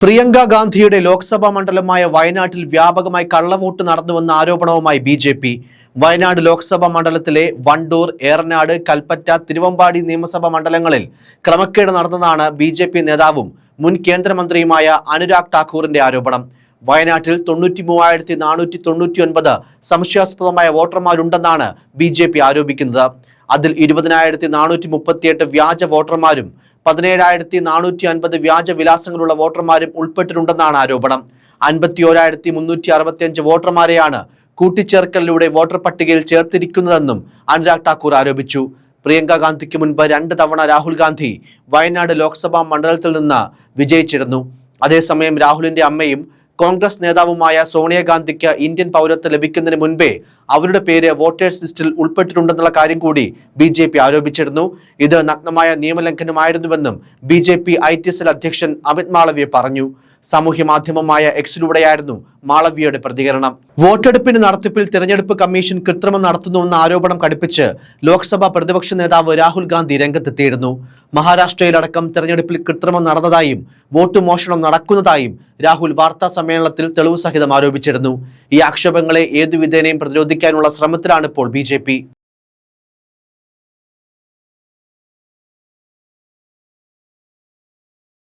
പ്രിയങ്ക ഗാന്ധിയുടെ ലോക്സഭാ മണ്ഡലമായ വയനാട്ടിൽ വ്യാപകമായി കള്ളവോട്ട് നടന്നുവെന്ന ആരോപണവുമായി B J P. Wayanad Lok Sabha മണ്ഡലത്തിലെ വണ്ടൂർ ഏറനാട് കൽപ്പറ്റ തിരുവമ്പാടി നിയമസഭാ മണ്ഡലങ്ങളിൽ ക്രമക്കേട് നടന്നതാണ് ബി ജെ പി നേതാവും മുൻ കേന്ദ്രമന്ത്രിയുമായ അനുരാഗ് ഠാക്കൂറിന്റെ ആരോപണം. വയനാട്ടിൽ തൊണ്ണൂറ്റി മൂവായിരത്തി നാനൂറ്റി തൊണ്ണൂറ്റി ഒൻപത് സംശയാസ്പദമായ വോട്ടർമാരുണ്ടെന്നാണ് ബി ജെ പി ആരോപിക്കുന്നത്. അതിൽ ഇരുപതിനായിരത്തി നാനൂറ്റി മുപ്പത്തിയെട്ട് വ്യാജ വോട്ടർമാരും പതിനേഴായിരത്തി നാനൂറ്റി അൻപത് വ്യാജ വിലാസങ്ങളുള്ള വോട്ടർമാരും ഉൾപ്പെട്ടിട്ടുണ്ടെന്നാണ് ആരോപണം. അൻപത്തി ഓരായിരത്തി മുന്നൂറ്റി അറുപത്തിയഞ്ച് വോട്ടർമാരെയാണ് കൂട്ടിച്ചേർക്കലിലൂടെ വോട്ടർ പട്ടികയിൽ ചേർത്തിരിക്കുന്നതെന്നും അനുരാഗ് ഠാക്കൂർ ആരോപിച്ചു. പ്രിയങ്ക ഗാന്ധിക്ക് മുൻപ് രണ്ട് തവണ രാഹുൽ ഗാന്ധി വയനാട് ലോക്സഭാ മണ്ഡലത്തിൽ നിന്ന് വിജയിച്ചിരുന്നു. അതേസമയം രാഹുലിന്റെ അമ്മയും കോൺഗ്രസ് നേതാവുമായ സോണിയാഗാന്ധിക്ക് ഇന്ത്യൻ പൗരത്വം ലഭിക്കുന്നതിന് മുൻപേ അവരുടെ പേര് വോട്ടേഴ്സ് ലിസ്റ്റിൽ ഉൾപ്പെട്ടിട്ടുണ്ടെന്നുള്ള കാര്യം കൂടി ബി ജെ പി ആരോപിച്ചിരുന്നു. ഇത് നഗ്നമായ നിയമലംഘനമായിരുന്നുവെന്നും B J P I T cell അധ്യക്ഷൻ അമിത് മാളവ്യ പറഞ്ഞു. സാമൂഹ്യ മാധ്യമമായ എക്സിലൂടെയായിരുന്നു മാളവ്യയുടെ പ്രതികരണം. വോട്ടെടുപ്പിന് നടത്തിപ്പിൽ തിരഞ്ഞെടുപ്പ് കമ്മീഷൻ കൃത്രിമം നടത്തുന്നുവെന്ന ആരോപണം കടുപ്പിച്ച് ലോക്സഭാ പ്രതിപക്ഷ നേതാവ് രാഹുൽ ഗാന്ധി രംഗത്തെത്തിയിരുന്നു. മഹാരാഷ്ട്രയിലടക്കം തെരഞ്ഞെടുപ്പിൽ കൃത്രിമം നടന്നതായും വോട്ട് മോഷണം നടക്കുന്നതായും രാഹുൽ വാർത്താ സമ്മേളനത്തിൽ തെളിവ് സഹിതം ആരോപിച്ചിരുന്നു. ഈ ആക്ഷേപങ്ങളെ ഏതുവിധേനയും പ്രതിരോധിക്കാനുള്ള ശ്രമത്തിലാണ് ഇപ്പോൾ ബി